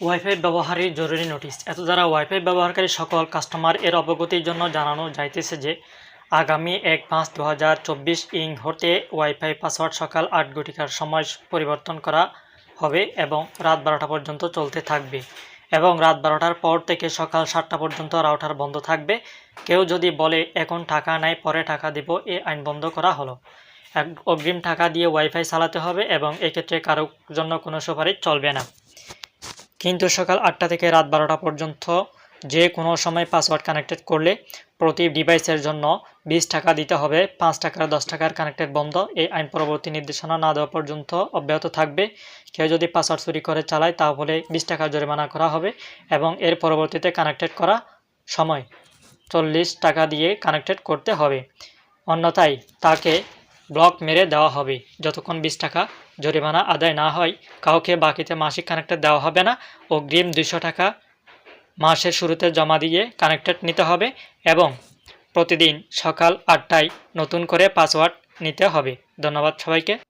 Wifi ব্যবহারের জরুরি notice এত দ্বারা ওয়াইফাই ব্যবহারকারী সকল কাস্টমার এর অবগতির জন্য জানানো যাইতেছে যে, আগামী এক পাঁচ দু হাজার চব্বিশ ইং হতে ওয়াইফাই পাসওয়ার্ড সকাল আট ঘটিকার সময় পরিবর্তন করা হবে এবং রাত বারোটা পর্যন্ত চলতে থাকবে এবং রাত বারোটার পর থেকে সকাল সাতটা পর্যন্ত রাউটার বন্ধ থাকবে। কেউ যদি বলে, এখন টাকা নাই, পরে টাকা দেব এ আইন বন্ধ করা হলো। অগ্রিম টাকা দিয়ে ওয়াইফাই চালাতে হবে এবং এক্ষেত্রে কারোর জন্য কোনো সুপারিশ চলবে না। কিন্তু সকাল আটটা থেকে রাত বারোটা পর্যন্ত যে কোনো সময় পাসওয়ার্ড কানেক্টেড করলে প্রতি ডিভাইসের জন্য বিশ টাকা দিতে হবে। পাঁচ টাকার, দশ টাকার কানেক্টেড বন্ধ। এই আইন পরবর্তী নির্দেশনা না দেওয়া পর্যন্ত অব্যাহত থাকবে। কেউ যদি পাসওয়ার্ড চুরি করে চালায় তাহলে বিশ টাকা জরিমানা করা হবে এবং এর পরবর্তীতে কানেক্টেড করা সময় চল্লিশ টাকা দিয়ে কানেক্টেড করতে হবে। অন্যথায় তাকে ব্লক মেরে দেওয়া হবে। যতক্ষণ বিশ টাকা জরিমানা আদায় না হয়, কাউকে বাকিতে মাসিক কানেক্টার দেওয়া হবে না অগ্রিম দুশো টাকা মাসের শুরুতে জমা দিয়ে কানেক্টেড নিতে হবে এবং প্রতিদিন সকাল আটটায় নতুন করে পাসওয়ার্ড নিতে হবে। ধন্যবাদ সবাইকে।